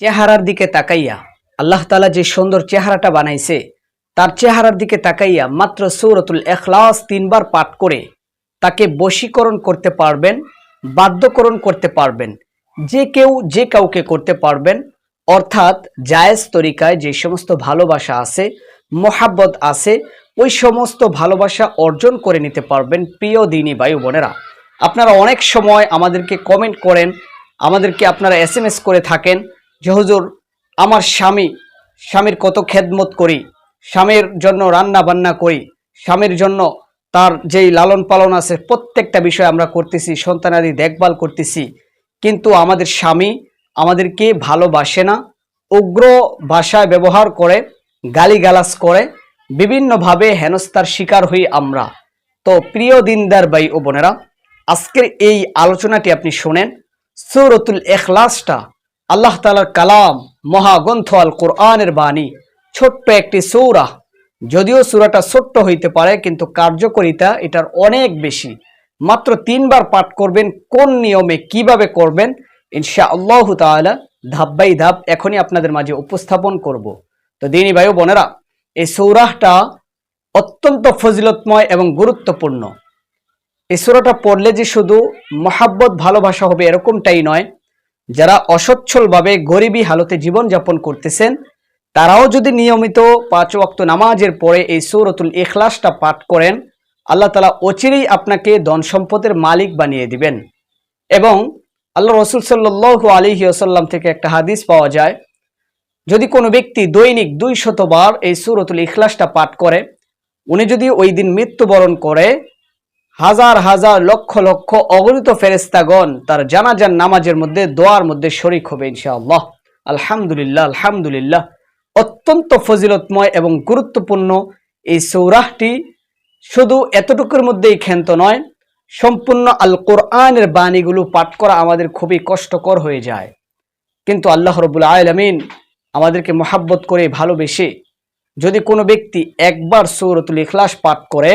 চেহারার দিকে তাকাইয়া, আল্লাহ তালা যে সুন্দর চেহারাটা বানাইছে, তার চেহারার দিকে তাকাইয়া মাত্র সৌরতুল এখলাস তিনবার পাঠ করে তাকে বশীকরণ করতে পারবেন, বাধ্যকরণ করতে পারবেন, যে কেউ, যে কাউকে করতে পারবেন, অর্থাৎ জায়েজ তরিকায় যে সমস্ত ভালোবাসা আছে, মোহাব্বত আছে, ওই সমস্ত ভালোবাসা অর্জন করে নিতে পারবেন প্রিয় দিনী বায়ু বোনেরা। আপনারা অনেক সময় আমাদেরকে কমেন্ট করেন, আমাদেরকে আপনারা এস করে থাকেন যে হুজুর, আমার স্বামী, স্বামীর কত খেদমত করি, স্বামীর জন্য রান্না বান্না করি, স্বামীর জন্য তার যেই লালন পালন আছে, প্রত্যেকটা বিষয় আমরা করতেছি সন্তানাদি দেখভাল করতেছি। কিন্তু আমাদের স্বামী আমাদেরকে ভালোবাসে না, উগ্র ভাষায় ব্যবহার করে, গালিগালাজ করে, বিভিন্নভাবে হেনস্থার শিকার হই আমরা। তো প্রিয় দিনদার ভাই ও বোনেরা, আজকের এই আলোচনাটি আপনি শোনেন, সৌরতুল এখলাসটা আল্লাহ তালার কালাম, মহাগ্রন্থ আল কোরআনের বাণী। ছোট্ট একটি সৌরা। যদিও সুরাটা ছোট্ট হইতে পারে, কিন্তু কার্যকরিতা এটার অনেক বেশি। মাত্র তিনবার পাঠ করবেন, কোন নিয়মে কীভাবে করবেন ইনশা আল্লাহ তাআলা ধাপ বাই ধাপ এখনই আপনাদের মাঝে উপস্থাপন করব। তো দিনী ভাই বোনেরা, এই সৌরাহটা অত্যন্ত ফজিলতময় এবং গুরুত্বপূর্ণ। এই সূরাটা পড়লে যে শুধু মহাব্বত, ভালোবাসা হবে এরকমটাই নয় যারা অসচ্ছলভাবে গরিবী হালতে জীবনযাপন করতেছেন, তারাও যদি নিয়মিত পাঁচ ওয়াক্ত নামাজের পরে এই সৌরতুল ইখলাসটা পাঠ করেন, আল্লাহ তালা অচিরেই আপনাকে ধন সম্পদের মালিক বানিয়ে দিবেন। এবং আল্লাহ রসুল সাল্লু আলিহি আসাল্লাম থেকে একটা হাদিস পাওয়া যায়, যদি কোনো ব্যক্তি দৈনিক দুই শতবার এই সুরতুল ইখলাসটা পাঠ করে, উনি যদি ওই দিন মৃত্যুবরণ করে হাজার হাজার লক্ষ লক্ষ অগণিত ফেরেস্তাগণ তার জানাজান নামাজের মধ্যে, দোয়ার মধ্যে শরিক হবে ইনশাআল্লাহ। আলহামদুলিল্লাহ আলহামদুলিল্লাহ। অত্যন্ত ফজিলতময় এবং গুরুত্বপূর্ণ এই সৌরাহটি শুধু এতটুকুর মধ্যেই ক্ষান্ত নয়, সম্পূর্ণ আল কোরআনের বাণীগুলো পাঠ করা আমাদের খুবই কষ্টকর হয়ে যায়। কিন্তু আল্লাহ রবুল আলমিন আমাদেরকে মহাব্বত করে ভালোবেসে যদি কোনো ব্যক্তি একবার সৌরতুল ইখলাস পাঠ করে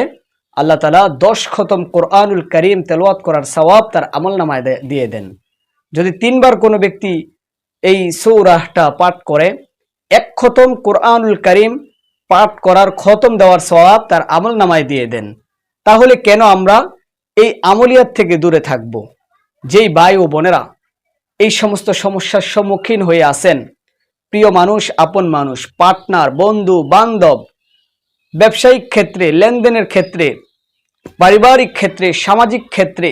আল্লাহ তালা দশ খতম কোরআনুল করিম তেলোয়াত করার সওয়াব তার আমল নামায় দিয়ে দেন। যদি তিনবার কোনো ব্যক্তি এই সৌরাহটা পাঠ করে, এক খতম কোরআনুল করিম পাঠ করার খতম দেওয়ার সওয়াব তার আমল নামায় দিয়ে দেন। তাহলে কেন আমরা এই আমলিয়াত থেকে দূরে থাকব? যেই ভাই ও বোনেরা এই সমস্ত সমস্যার সম্মুখীন হয়ে আছেন, প্রিয় মানুষ, আপন মানুষ, পার্টনার, বন্ধু, বান্ধব, ব্যবসায়িক ক্ষেত্রে, লেনদেনের ক্ষেত্রে পারিবারিক ক্ষেত্রে, সামাজিক ক্ষেত্রে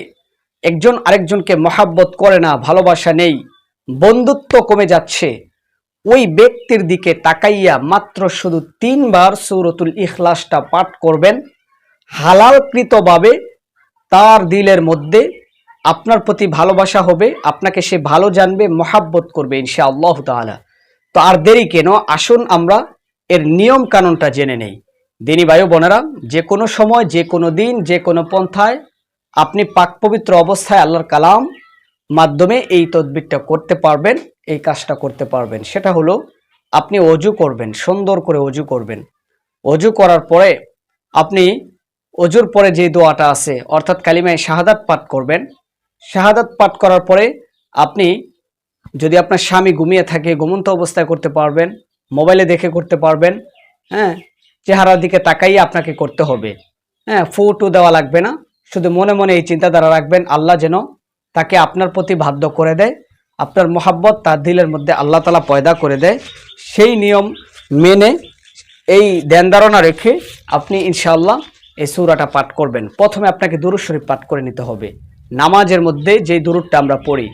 একজন আরেকজনকে মহাব্বত করে না, ভালোবাসা নেই, বন্ধুত্ব কমে যাচ্ছে, ওই ব্যক্তির দিকে তাকাইয়া মাত্র শুধু তিনবার সৌরতুল ইখলাসটা পাঠ করবেন। হালালকৃতভাবে তার দিলের মধ্যে আপনার প্রতি ভালোবাসা হবে, আপনাকে সে ভালো জানবে, মহাব্বত করবে ইনশা আল্লাহ তালা তো আর দেরি কেন? আসুন আমরা এর নিয়ম কানুনটা জেনে নেই। দিনী বায়ু বোনেরা, যে কোনো সময়, যে কোনো দিন, যে কোনো পন্থায় আপনি পাক পবিত্র অবস্থায় আল্লাহর কালাম মাধ্যমে এই তদবিরটা করতে পারবেন, এই কাজটা করতে পারবেন। সেটা হলো, আপনি অজু করবেন, সুন্দর করে অজু করবেন। অজু করার পরে আপনি অজুর পরে যে দোয়াটা আছে, অর্থাৎ কালিমায় শাহাদাত পাঠ করবেন। শাহাদাত পাঠ করার পরে আপনি যদি আপনার স্বামী ঘুমিয়ে থাকে, ঘুমন্ত অবস্থায় করতে পারবেন, মোবাইলে দেখে করতে পারবেন হ্যাঁ? চেহারার দিকে তাকাইয়ে আপনাকে করতে হবে। হ্যাঁ ফোটো দেওয়া লাগবে না। শুধু মনে মনে এই চিন্তাধারা রাখবেন, আল্লাহ যেন তাকে আপনার প্রতি বাধ্য করে দেয়, আপনার মোহাব্বত তার দিলের মধ্যে আল্লাহ তালা পয়দা করে দেয়। সেই নিয়ম মেনে এই ধ্যান ধারণা রেখে আপনি ইনশাআল্লাহ এই সূরাটা পাঠ করবেন। প্রথমে আপনাকে দুরুদ শরীফ পাঠ করে নিতে হবে। নামাজের মধ্যে যেই দুরুদটা আমরা পড়ি,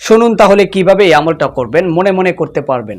শুনুন তাহলে কীভাবে এই আমলটা করবেন, মনে মনে করতে পারবেন।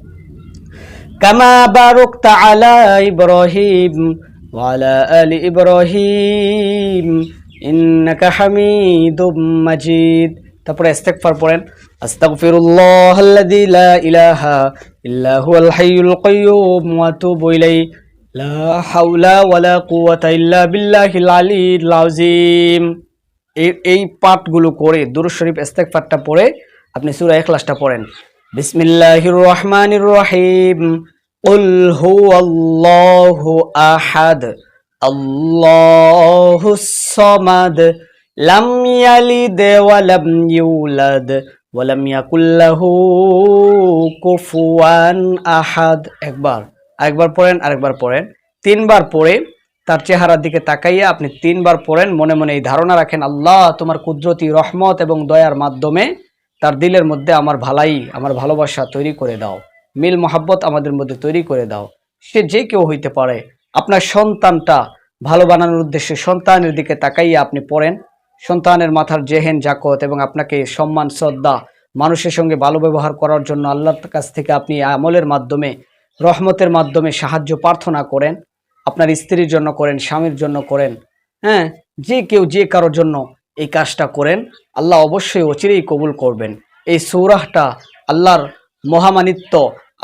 কামা বারুকতা আলা ইব্রাহিম ওয়ালা আলি ইব্রাহিম ইন্নাকা হামিদুম মাজিদ। তারপরে ইস্তেগফার পড়েন, আস্তাগফিরুল্লাহ আল্লাযী লা ইলাহা ইল্লা হুয়াল হাইয়ুল কাইয়্যুম ওয়া আতুবু ইলাইহি। লা হাওলা ওয়ালা কুওয়াতা ইল্লা বিল্লাহিল আলিয়্যিল আযীম। এই এই পাঠগুলো করে দুরুদ শরীফ ইস্তেগফারটা পড়ে আপনি সূরা ইখলাসটা পড়েন। বিসমিল্লাহির রহমানির রহিম قل هو الله أحد الله الصمد لم يلد ولم يولد ولم يكن له كفوا أحد একবার আরেকবার পড়েন আরেকবার পড়েন তিনবার পড়ে তার চেহারার দিকে তাকাইয়া আপনি তিনবার পড়েন মনে মনে এই ধারণা রাখেন আল্লাহ তোমার কুদরতি রহমত এবং দয়ার মাধ্যমে তার দিলের মধ্যে আমার ভালাই, আমার ভালোবাসা তৈরি করে দাও। মিল, মোহাব্বত আমাদের মধ্যে তৈরি করে দাও। সে যে কেউ হইতে পারে। আপনার সন্তানটা ভালো বানানোর উদ্দেশ্যে সন্তানের দিকে তাকাইয়া আপনি পড়েন। সন্তানের মাথার জেহেন জাকত এবং আপনাকে সম্মান, শ্রদ্ধা, মানুষের সঙ্গে ভালো ব্যবহার করার জন্য আল্লাহর কাছ থেকে আপনি আমলের মাধ্যমে, রহমতের মাধ্যমে সাহায্য প্রার্থনা করেন। আপনার স্ত্রীর জন্য করেন, স্বামীর জন্য করেন। হ্যাঁ যে কেউ যে কারোর জন্য এই কাজটা করেন, আল্লাহ অবশ্যই অচিরেই কবুল করবেন। এই সৌরাহটা আল্লাহর মহামানিত্য,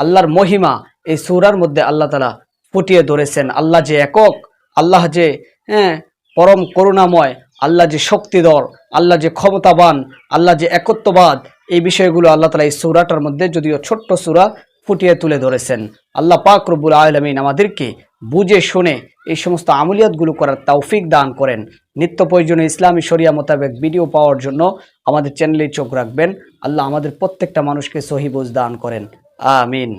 আল্লাহর মহিমা, এই সৌরার মধ্যে আল্লাহ তালা ফুটিয়ে ধরেছেন। আল্লাহ যে একক, আল্লাহ যে হ্যাঁ পরম করুণাময়, আল্লাহ যে শক্তিধর, আল্লাহ যে ক্ষমতাবান, আল্লাহ যে একত্ববাদ, এই বিষয়গুলো আল্লাহ তালা এই সূরাটার মধ্যে যদিও ছোট্ট সূরা ফুটিয়ে তুলে ধরেছেন। আল্লাহ পাক রব্বুল আলমিন আমাদেরকে বুঝে শুনে এই সমস্ত আমলিয়াতগুলো করার তৌফিক দান করেন। নিত্য প্রয়োজনীয় ইসলামী শরিয়া মোতাবেক ভিডিও পাওয়ার জন্য আমাদের চ্যানেলে চোখ রাখবেন। আল্লাহ আমাদের প্রত্যেকটা মানুষকে সহিবুজ দান করেন। আমিন।